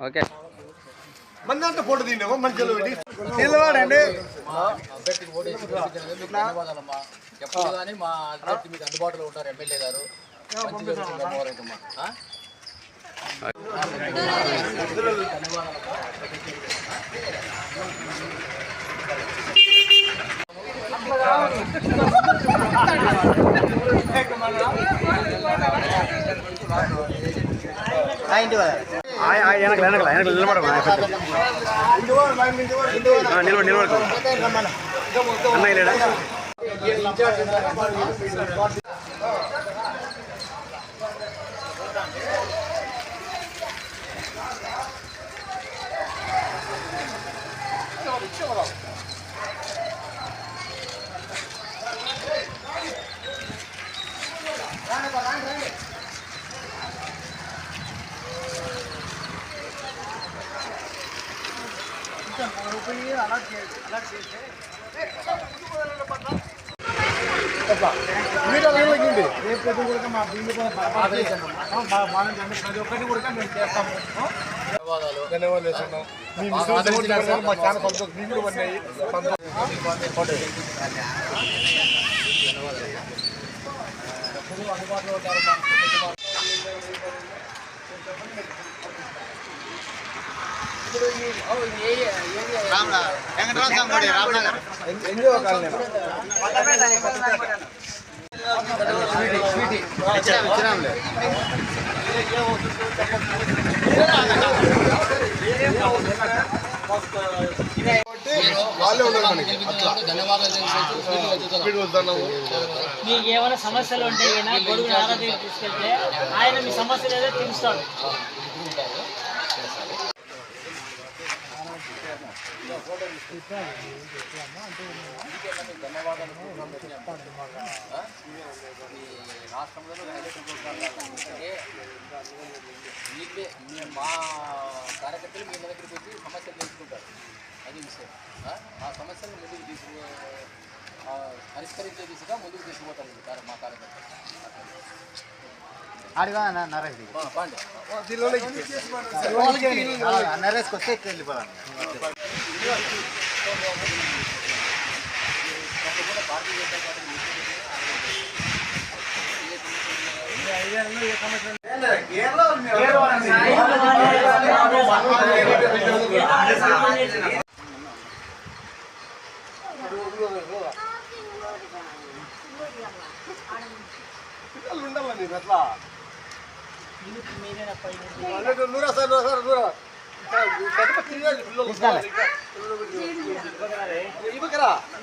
Okay. మందంతా photo తీయండి మంచిలో పెట్టి. నిలబడండి అభ్యర్థికి ఓటేసి గెలిపించినందుకు మీకు ధన్యవాదాలమ్మా ఎప్పుడు కానీ మా అభ్యర్థి మీకు అందుబాటులో ఉంటారు ఎమ్మెల్యే గారు మంచి ధన్యవాదాలమ్మా எனக்கு எனக்கு எனக்கு நிலமட நிலவரம் நிலவரம் அண்ணா இல்லைடா. లేడా మీరు అలా ఇవ్వండి. రేపు ప్రతి కూడా మా బిల్లు కూడా బాగా బాగా బాగా ప్రతి ఒక్కటి కూడా మేము చేస్తాము. ధన్యవాదాలు. ధన్యవాదాలు మీ మిస్సెస్ ఓట్లు వేశారు, మా చాలా సంతోషం మీకు కూడా ఉన్నాయి సంతోషం ఎనిమిదవ కాలనీ వాళ్ళే ఉన్నారు మనకి. స్పీడ్ మీకు ఏమైనా సమస్యలు ఉంటే గొడుగు తీసుకెళ్తే ఆయన మీ సమస్యలు ఏదో తీరుస్తాడు. రాష్ట్రంలో మీకే మీ- మా కార్యకర్తలు మీ దగ్గరికి వచ్చి సమస్యలు తెలుసుకుంటారు అది విషయం ఆ? సమస్యలను ముందుకు తీసుకు ఆ, పరిష్కరించే దిశగా ముందుకు తీసుకుపోతారు మా కార్యకర్తలు అడిగా నరేష్ నరేష్కి వస్తే వెళ్ళిపోదాం. మీరు మీరేనా పైన నూరా సార్ నూరా సార్ నూరా పిల్లలు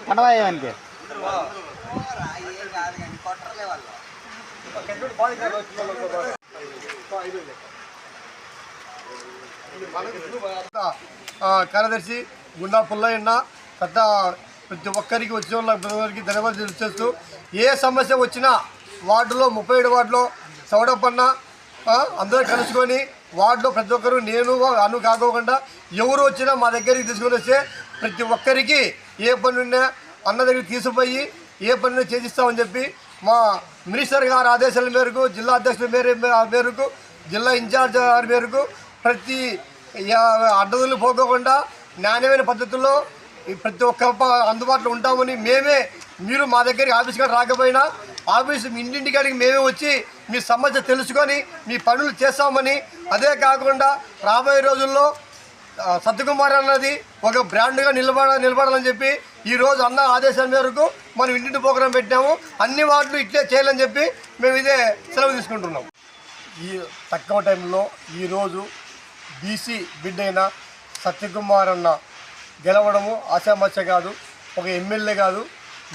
కనవాయానికి కార్యదర్శి గుండా పుల్లయ్యన్న పెద్ద ప్రతి ఒక్కరికి వచ్చిన వాళ్ళకి ధన్యవాదాలు తెలియజేస్తూ ఏ సమస్య వచ్చినా వార్డులో ముప్పై ఏడు వార్డులో సౌడప్పన్న అందరూ కలుసుకొని వార్డులో ప్రతి ఒక్కరు నేను అను కాకోకుండా ఎవరు వచ్చినా మా దగ్గరికి తీసుకొని వస్తే ప్రతి ఒక్కరికి ఏ పనున్నా అన్న దగ్గరికి తీసుకుపోయి ఏ పని చేసిస్తామని చెప్పి మా మినిస్టర్ గారి ఆదేశాల మేరకు జిల్లా అధ్యక్షుల మేర మేరకు జిల్లా ఇన్ఛార్జ్ గారి మేరకు ప్రతి అడ్డదులు పోకోకుండా నాణ్యమైన పద్ధతుల్లో ప్రతి ఒక్క అందుబాటులో ఉంటామని మేమే మీరు మా దగ్గరికి ఆఫీస్ కాడ రాకపోయినా ఆఫీస్ ఇంటింటికాడికి మేమే వచ్చి మీ సమస్య తెలుసుకొని మీ పనులు చేస్తామని అదే కాకుండా రాబోయే రోజుల్లో సత్యకుమార్ అన్నది ఒక బ్రాండ్గా నిలబడ నిలబడాలని చెప్పి ఈరోజు అన్న ఆదేశాల మేరకు మనం ఇంటింటి ప్రోగ్రాం పెట్టాము అన్ని వార్డులు ఇట్లే చేయాలని చెప్పి మేము ఇదే సెలవు తీసుకుంటున్నాం. ఈ తక్కువ టైంలో ఈరోజు బీసీ బిడ్డైన సత్యకుమార్ అన్న గెలవడము ఆశామత్య కాదు ఒక ఎమ్మెల్యే కాదు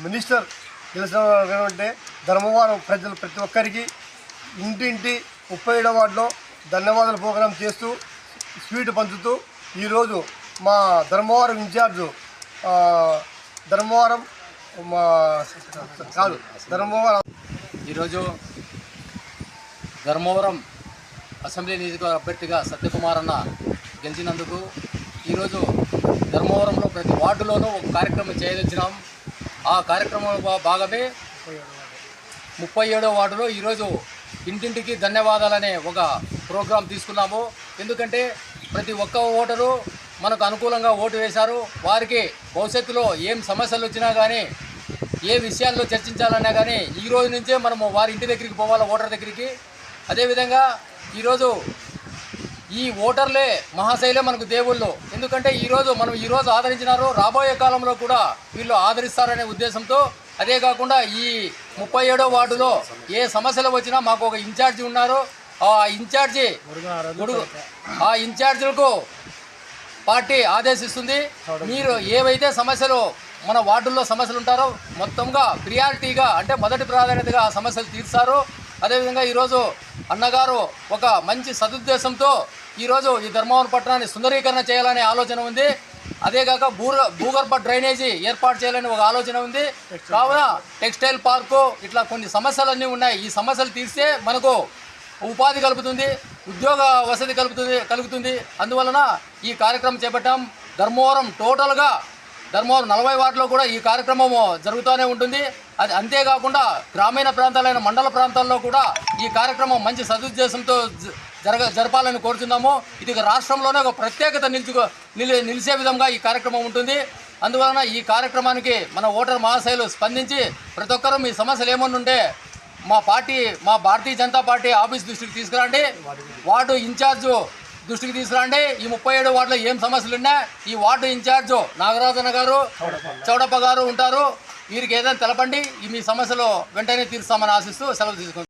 మినిస్టర్ గెలిచినటువంటి ధర్మవరం ప్రజలు ప్రతి ఒక్కరికి ఇంటింటి ముప్పై ఏడో వార్డులో ధన్యవాదాల ప్రోగ్రాం చేస్తూ స్వీట్ పంచుతూ ఈరోజు మా ధర్మవరం ఇన్ఛార్జు ధర్మవరం మా కాదు ధర్మవరం. ఈరోజు ధర్మవరం అసెంబ్లీ నియోజకవర్గ అభ్యర్థిగా సత్యకుమార్ అన్న గెలిచినందుకు ఈరోజు ధర్మవరంలో ప్రతి వార్డులోనూ ఒక కార్యక్రమం చేయదలిచినాం. ఆ కార్యక్రమంలో భా- భాగమే ముప్పై ఏడో వార్డులో ఈరోజు ఇంటింటికి ధన్యవాదాలనే ఒక ప్రోగ్రాం తీసుకున్నాము. ఎందుకంటే ప్రతి ఒక్క ఓటరు మనకు అనుకూలంగా ఓటు వేశారు. వారికి భవిష్యత్తులో ఏం సమస్యలు వచ్చినా కానీ ఏ విషయాల్లో చర్చించాలన్నా కానీ ఈ రోజు నుంచే మనము వారి ఇంటి దగ్గరికి పోవాలి ఓటర్ దగ్గరికి. అదేవిధంగా ఈరోజు ఈ ఓటర్లే మహాశైలే మనకు దేవుళ్ళు. ఎందుకంటే ఈరోజు మనం ఈరోజు ఆదరించినారు రాబోయే కాలంలో కూడా వీళ్ళు ఆదరిస్తారనే ఉద్దేశంతో అదే కాకుండా ఈ ముప్పై ఏడో వార్డులో ఏ సమస్యలు వచ్చినా మాకు ఒక ఇన్ఛార్జి ఉన్నారు. ఆ ఇన్ఛార్జి గొడుగు ఆ ఇన్ఛార్జీలకు పార్టీ ఆదేశిస్తుంది. మీరు ఏవైతే సమస్యలు మన వార్డుల్లో సమస్యలు ఉంటారో మొత్తంగా ప్రియారిటీగా అంటే మొదటి ప్రాధాన్యతగా ఆ సమస్యలు తీర్చారు. అదేవిధంగా ఈరోజు అన్నగారు ఒక మంచి సదుద్దేశంతో ఈరోజు ఈ ధర్మవరం పట్టణాన్ని సుందరీకరణ చేయాలనే ఆలోచన ఉంది. అదేగాక భూ భూగర్భ డ్రైనేజీ ఏర్పాటు చేయాలని ఒక ఆలోచన ఉంది. కావున టెక్స్టైల్ పార్కు ఇట్లా కొన్ని సమస్యలన్నీ ఉన్నాయి. ఈ సమస్యలు తీర్స్తే మనకు ఉపాధి కలుపుతుంది ఉద్యోగ వసతి కలుపుతుంది కలుగుతుంది. అందువలన ఈ కార్యక్రమం చేపట్టాం. ధర్మవరం టోటల్గా ధర్మవరం నలభై వార్డులో కూడా ఈ కార్యక్రమం జరుగుతూనే ఉంటుంది. అది అంతేకాకుండా గ్రామీణ ప్రాంతాలైన మండల ప్రాంతాల్లో కూడా ఈ కార్యక్రమం మంచి సదుద్దేశంతో జ- జరగ జరపాలని కోరుతున్నాము ఇది రాష్ట్రంలోనే ఒక ప్రత్యేకత నిలుచుకో నిలి నిలిచే విధంగా ఈ కార్యక్రమం ఉంటుంది. అందువలన ఈ కార్యక్రమానికి మన ఓటర్ మహాశైలు స్పందించి ప్రతి ఒక్కరూ మీ సమస్యలు ఏమన్నుంటే మా పార్టీ మా భారతీయ జనతా పార్టీ ఆఫీస్ దృష్టికి తీసుకురండి. వార్డు ఇన్ఛార్జు దృష్టికి తీసుకురండి. ఈ ముప్పై ఏడు వార్డులో ఏం సమస్యలు ఉన్నాయి ఈ వార్డు ఇన్ఛార్జు నాగరాజన్న గారు చౌడప్ప గారు ఉంటారు. వీరికి ఏదైనా తెలపండి. ఈ మీ సమస్యలు వెంటనే తీరుస్తామని ఆశిస్తూ సెలవు తీసుకుంటాం